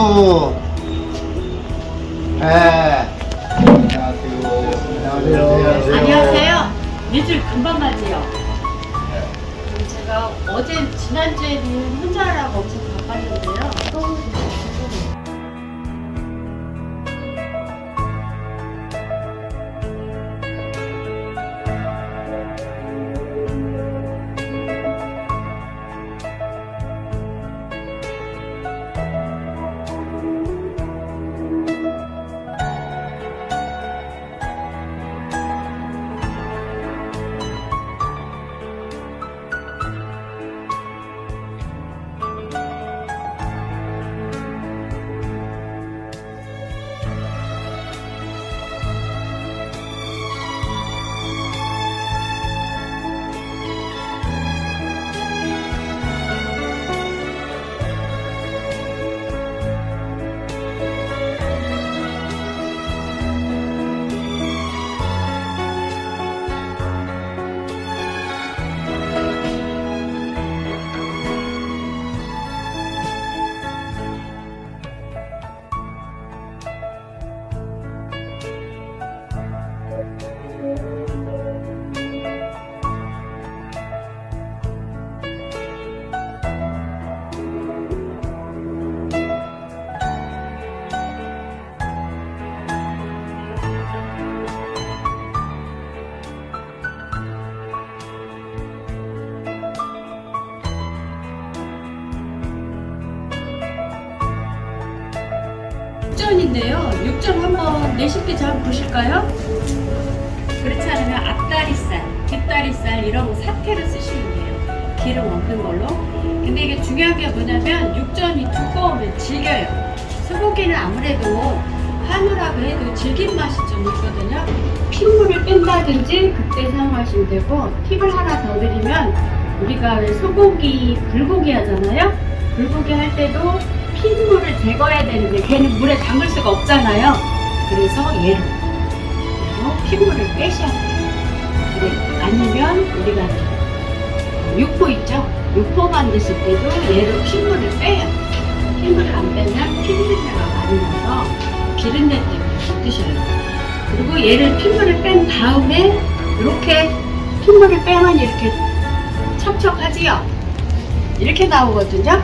박수. 예. 안녕하세요. 안녕하세요. 일주일 금방 가지요. 제가 어제 지난주에는 혼자라고 엄청 바빴는데요. 육전 한번 내쉽게 잘 보실까요? 그렇지 않으면 앞다리살, 뒷다리살 이런 거 사태를 쓰시면 돼요. 기름 없는 걸로. 근데 이게 중요한 게 뭐냐면 육전이 두꺼우면 질겨요. 소고기는 아무래도 한우라고 해도 질긴 맛이 좀 있거든요. 핏물을 뺀다든지 그때 사용하시면 되고 팁을 하나 더 드리면 우리가 왜 소고기, 불고기 하잖아요. 불고기 할 때도 핏물을 제거해야 되는데 걔는 물에 담글 수가 없잖아요. 그래서 얘로 핏물을 빼셔야 돼요. 아니면 우리가 육포 있죠? 육포 만드실 때도 얘로 핏물을 빼요. 핏물을 안 빼면 피비린내가 많이 나서 기름내 때문에 못 드셔요. 그리고 얘를 핏물을 뺀 다음에 이렇게 핏물을 빼면 이렇게 척척하지요. 이렇게 나오거든요.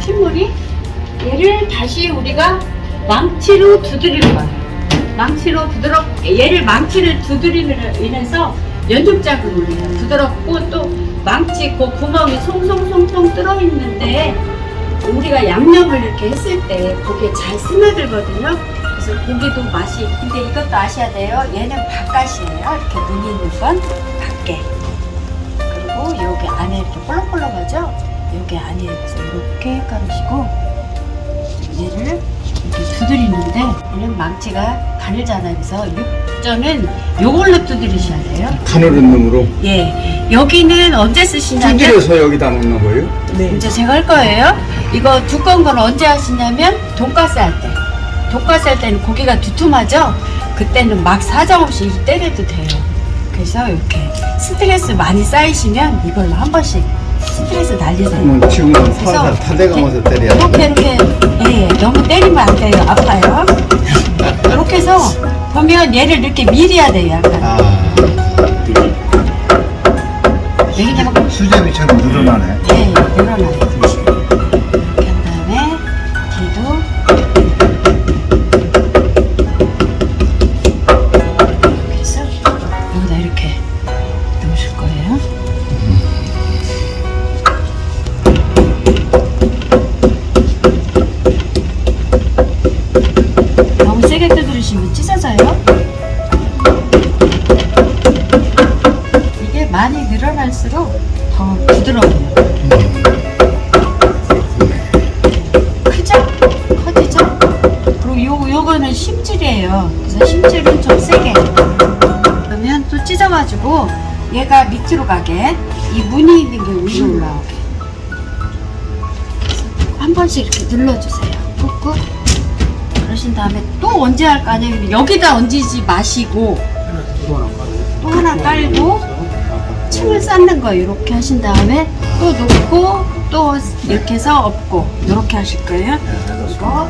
핏물이 얘를 다시 우리가 망치로 두드릴 거예요. 망치로 두드러 얘를 망치를 두드림으로 인해서 연육작용을 해요. 부드럽고 또 망치 그 구멍이 송송송송 뚫어 있는데 우리가 양념을 이렇게 했을 때 거기에 잘 스며들거든요. 그래서 고기도 맛이 근데 이것도 아셔야 돼요. 얘는 바깥이에요. 이렇게 눈이 있는 건 밖에. 그리고 여기 안에 이렇게 볼록볼록하죠? 여기 안에 이렇게 깔으시고 얘를 이렇게 두드리는데 얘는 망치가 가늘잖아요. 그래서 육전은 요걸로 두드리셔야 돼요. 가늘은 놈으로 예. 여기는 언제 쓰시냐면 두드려서 여기다 놓는 거예요? 이제 제가 할 거예요. 이거 두꺼운 건 언제 하시냐면 돈가스 할 때. 돈가스 할 때는 고기가 두툼하죠? 그때는 막 사정없이 이 때려도 돼요. 그래서 이렇게 스트레스 많이 쌓이시면 이걸로 한 번씩 스트레스 날리세요. 그러면 지금은 그래서 살살 타대감아서 때려야 돼. 이렇게 이렇게 예, 예, 너무 때리면 안 돼요. 아파요. 이렇게 해서 보면 얘를 이렇게 밀어야 돼요. 약간. 아, 왜냐면 수제비처럼 늘어나네. 예, 늘어나요. 많이 늘어날수록 더 부드러워요. 크죠? 커지죠? 그리고 요, 요거는 심질이에요. 그래서 심질은 좀 세게. 그러면 또 찢어가지고 얘가 밑으로 가게 이 무늬 있는 게 위로 올라오게. 한 번씩 이렇게 눌러주세요. 꾹꾹. 그러신 다음에 또 언제 할거 아니에요? 여기다 얹지 마시고 또 하나 깔고 층을 쌓는 거 이렇게 하신 다음에 또 놓고 또 이렇게 해서 엎고 이렇게 하실 거예요. 그리고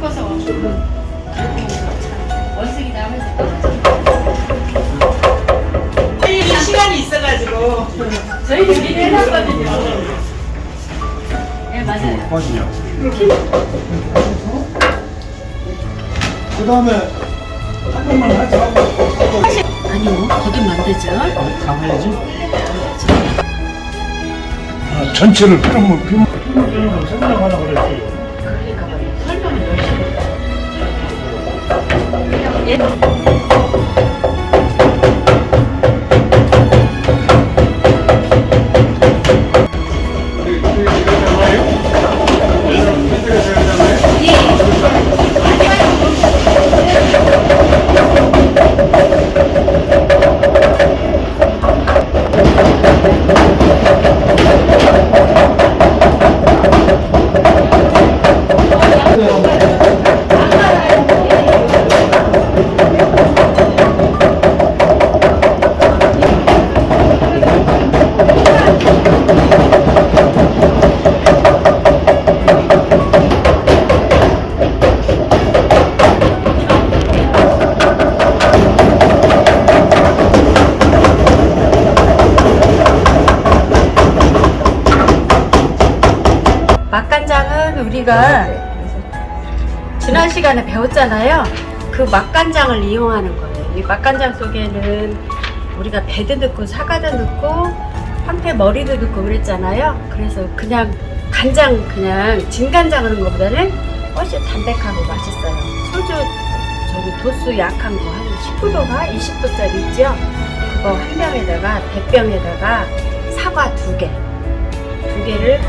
섞어서 원숭이 나면서 떨어져. 시간이 있어가지고 저희도 미리 해놨거든요. 네 맞아요. 거든요. 그 다음에 한 번만 하자. 아니요 거두면 안 되죠. 가야지. 아, 전체를 그러면 비모 비모전으로 생각하라 그랬어요. 그러니까 말이에요. 설명을 열심히. 예. 시간에 배웠잖아요. 그 맛간장을 이용하는 거예요. 이 맛간장 속에는 우리가 배도 넣고 사과도 넣고 황태 머리도 넣고 그랬잖아요. 그래서 그냥 간장 그냥 진간장 그런 것보다는 훨씬 담백하고 맛있어요. 소주 저기 도수 약한 거 한 19도가 20도짜리 있죠? 그거 한 병에다가 대병에다가 사과 두 개, 두 개를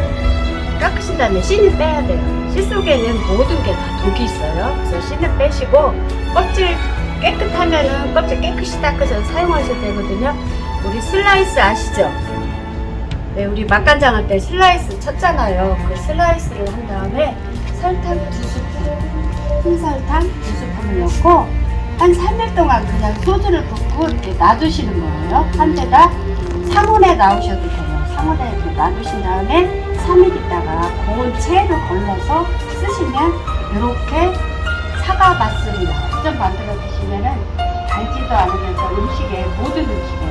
깎으신 다음에 씨는 빼야 돼요. 씨 속에는 모든 게 다 독이 있어요. 그래서 씨는 빼시고 껍질 깨끗하면은 껍질 깨끗이 닦아서 사용하셔도 되거든요. 우리 슬라이스 아시죠? 네, 우리 맛간장 할 때 슬라이스 쳤잖아요. 그 슬라이스를 한 다음에 설탕 두 스푼, 홍설탕 두 스푼을 넣고 한 3일 동안 그냥 소주를 붓고 이렇게 놔두시는 거예요. 한 데다 상온에 놔오셔도 돼요. 상온에 놔두신 다음에 3일 있다가 고운 채를 걸러서 쓰시면 이렇게 사과 맛술이 완전 만들어 드시면은 달지도 않으면서 음식에 모든 음식에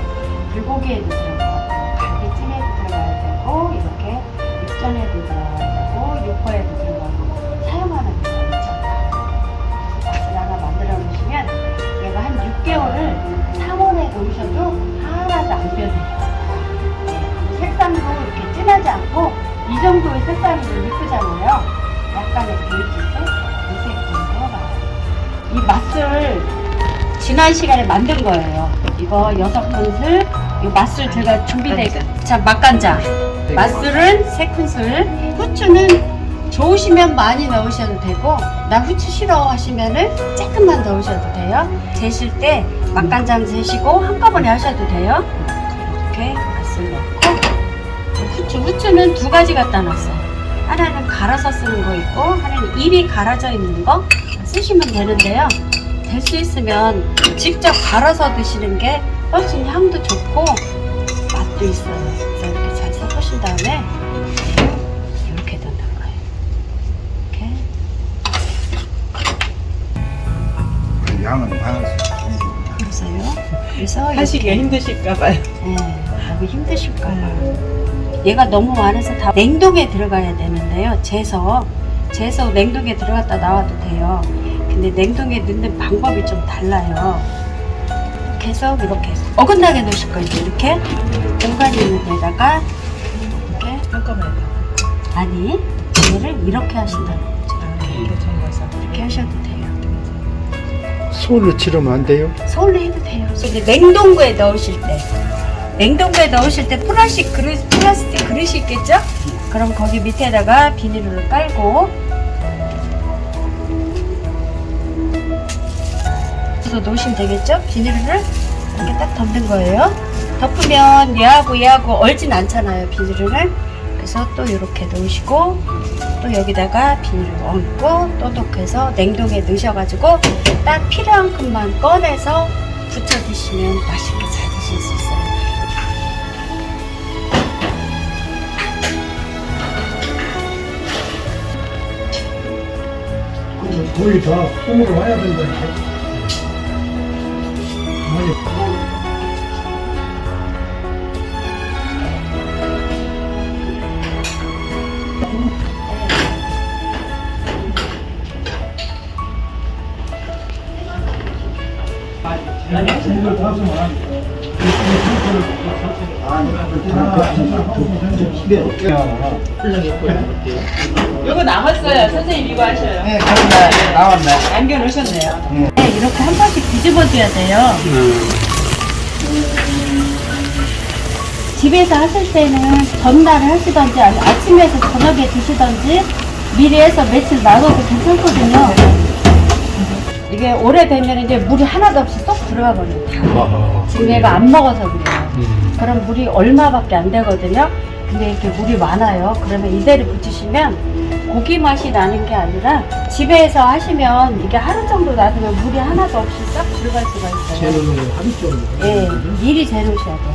불고기에도 들어가고 갈비찜에도 들어가야 되고 이렇게 육전에도 들어가야 되고 육포에도 들어가고 사용하는 있죠. 맛을 하나 만들어 놓으시면 얘가 한 6개월을 상온에 놓으셔도 하나도 안 변해요. 네, 색상도 이렇게 진하지 않고 이 정도의 색상이면 이쁘잖아요. 약간의 베이지색, 무색 정도 나와요. 이 맛을 지난 시간에 만든 거예요. 이거 여섯 큰술, 이 맛술 제가 준비돼 자 맛간장. 맛술은 세 큰술, 후추는 좋으시면 많이 넣으셔도 되고 나 후추 싫어 하시면은 조금만 넣으셔도 돼요. 재실 때 맛간장 재시고 한꺼번에 하셔도 돼요. 이렇게 맛술 넣고 후추, 후추는 두 가지 갖다 놨어요. 하나는 갈아서 쓰는 거 있고, 하나는 일이 갈아져 있는 거 쓰시면 되는데요. 될 수 있으면 직접 갈아서 드시는 게 훨씬 향도 좋고 맛도 있어요. 그래서 이렇게 잘 섞으신 다음에 이렇게 넣는 거예요. 이렇게 양은 많아서. 그러세요. 그래서 하시기가 이렇게 힘드실까봐요. 네, 너무 힘드실까봐요. 얘가 너무 많아서 다 냉동에 들어가야 되는데요. 재서, 재서 냉동에 들어갔다 나와도 돼요. 근데 냉동에 넣는 방법이 좀 달라요. 계속 이렇게 어긋나게 넣으실 거예요. 이렇게 공간이 있는 데다가 이렇게 한꺼번에 다. 아니 얘를 이렇게 하신다는 거죠. 이렇게 정해서. 이렇게 하셔도 돼요. 솔로 치르면 안 돼요? 서울로 해도 돼요. 냉동고에 넣으실 때, 냉동고에 넣으실 때 플라스틱 그릇, 플라스틱 그릇이 있겠죠? 그럼 거기 밑에다가 비닐을 깔고, 놓으시면 되겠죠? 비닐을 이렇게 딱 덮는 거예요. 덮으면 얘하고 얘하고 얼진 않잖아요, 비닐을. 그래서 또 이렇게 놓으시고, 또 여기다가 비닐을 얹고 또 독해서 냉동에 넣으셔가지고 딱 필요한 큼만 꺼내서 부쳐 드시면 맛있게 잘 거의 다 손으로 와야 된다니까. 많이 이걸 다 쓰면 안 돼. 요거 남았어요. 선생님 이거 하셔요. 네, 그런데 나왔네. 남겨 놓으셨네요. 네, 이렇게 한 번씩 뒤집어줘야 돼요. 집에서 하실 때는 전날에 하시던지 아니 아침에 해서 저녁에 드시던지 미리 해서 며칠 놔둬도 괜찮거든요. 이게 오래되면 이제 물이 하나도 없이 쏙 들어가 버려요. 다. 지금 얘가 안 먹어서 그래요. 그럼 물이 얼마밖에 안 되거든요. 근데 이렇게 물이 많아요. 그러면 이대로 붙이시면 고기 맛이 나는 게 아니라 집에서 하시면 이게 하루 정도 놔두면 물이 하나도 없이 싹 들어갈 수가 있어요. 재료는 하루 정도. 예, 미리 재놓으셔야 돼요.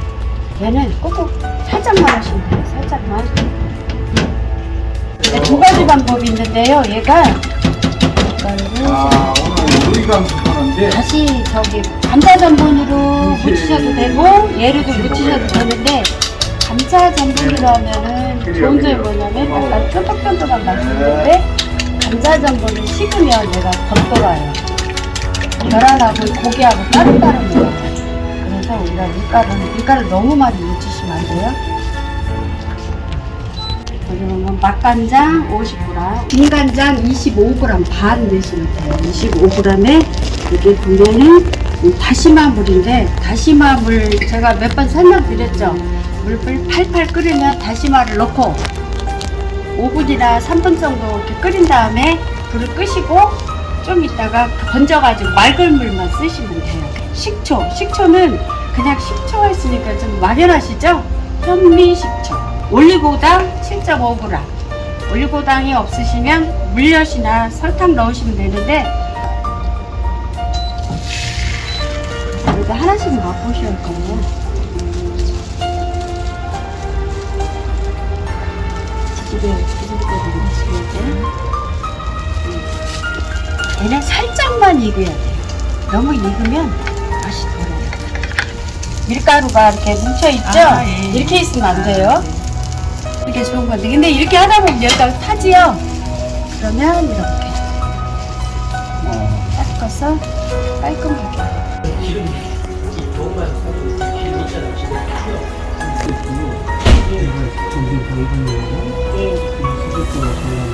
얘는 꼭꼭 살짝만 하시면 돼요. 살짝만. 네, 두 가지 방법이 있는데요. 얘가 이거를 아, 오늘 하는데 다시 저기 감자 전분으로 묻히셔도 되고 얘로도 묻히셔도 되는데 감자 전분으로 하면은 좋은 점이 뭐냐면 약간 쫀득쫀득한 맛이 있는데 감자 전분을 식으면 얘가 겉돌아요. 계란하고 고기하고 따로따로 먹어요. 그래서 우리가 밀가루는 밀가루 너무 많이 묻히시면 안 돼요. 그러면 맛간장 50g, 김간장 25g 반 넣으시면 돼요. 25g에 여기 보면은 이 다시마 물인데 다시마 물 제가 몇 번 설명드렸죠. 물을 팔팔 끓이면 다시마를 넣고 5분이나 3분 정도 이렇게 끓인 다음에 불을 끄시고 좀 있다가 건져가지고 맑은 물만 쓰시면 돼요. 식초, 식초는 그냥 식초 했으니까 좀 막연하시죠? 현미 식초. 올리고당 7.5g. 올리고당이 없으시면 물엿이나 설탕 넣으시면 되는데 이거 하나씩 맛보셔야 할 거예요. 얘는 살짝만 익어야 돼요. 너무 익으면 맛이 돌아요. 밀가루가 이렇게 뭉쳐있죠? 아, 예. 이렇게 있으면 안 돼요. 이렇게 좋은 건데. 근데 이렇게 하다 보면 여기가 타지요? 그러면 이렇게 닦아서 깔끔하게. Thank you.